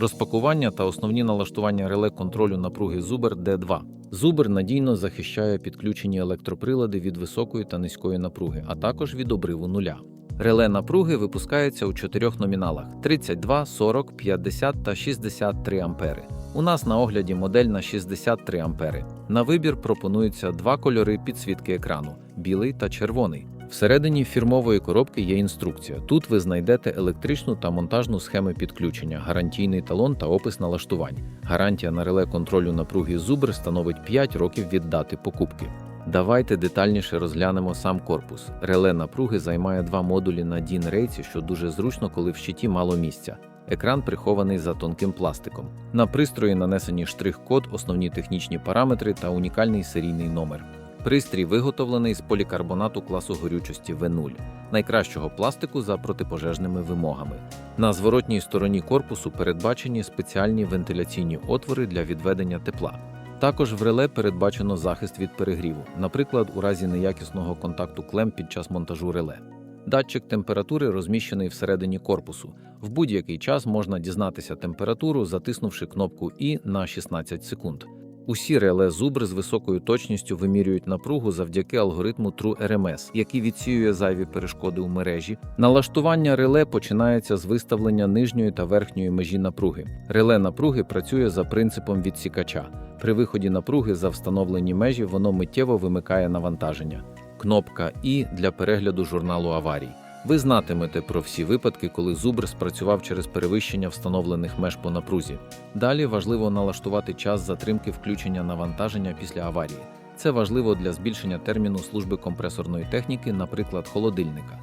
Розпакування та основні налаштування реле контролю напруги Зубер D2. Зубер надійно захищає підключені електроприлади від високої та низької напруги, а також від обриву нуля. Реле напруги випускається у чотирьох номіналах: 32, 40, 50 та 63 ампери. У нас на огляді модель на 63 ампери. На вибір пропонуються два кольори підсвітки екрану білий та червоний. Всередині фірмової коробки є інструкція. Тут ви знайдете електричну та монтажну схеми підключення, гарантійний талон та опис налаштувань. Гарантія на реле контролю напруги Зубр становить 5 років від дати покупки. Давайте детальніше розглянемо сам корпус. Реле напруги займає два модулі на DIN рейці, що дуже зручно, коли в щиті мало місця. Екран прихований за тонким пластиком. На пристрої нанесені штрих-код, основні технічні параметри та унікальний серійний номер. Пристрій виготовлений з полікарбонату класу горючості В0, найкращого пластику за протипожежними вимогами. На зворотній стороні корпусу передбачені спеціальні вентиляційні отвори для відведення тепла. Також в реле передбачено захист від перегріву, наприклад, у разі неякісного контакту клем під час монтажу реле. Датчик температури розміщений всередині корпусу. В будь-який час можна дізнатися температуру, затиснувши кнопку І на 16 секунд. Усі реле Зубр з високою точністю вимірюють напругу завдяки алгоритму TrueRMS, який відсіює зайві перешкоди у мережі. Налаштування реле починається з виставлення нижньої та верхньої межі напруги. Реле напруги працює за принципом відсікача. При виході напруги за встановлені межі воно миттєво вимикає навантаження. Кнопка І для перегляду журналу аварій. Ви знатимете про всі випадки, коли зубр спрацював через перевищення встановлених меж по напрузі. Далі важливо налаштувати час затримки включення навантаження після аварії. Це важливо для збільшення терміну служби компресорної техніки, наприклад, холодильника.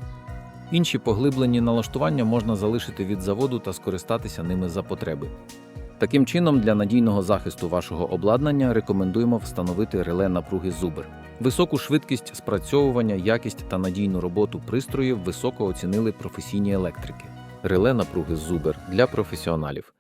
Інші поглиблені налаштування можна залишити від заводу та скористатися ними за потреби. Таким чином, для надійного захисту вашого обладнання рекомендуємо встановити реле напруги Зубер. Високу швидкість спрацьовування, якість та надійну роботу пристроїв високо оцінили професійні електрики. Реле напруги Зубер для професіоналів.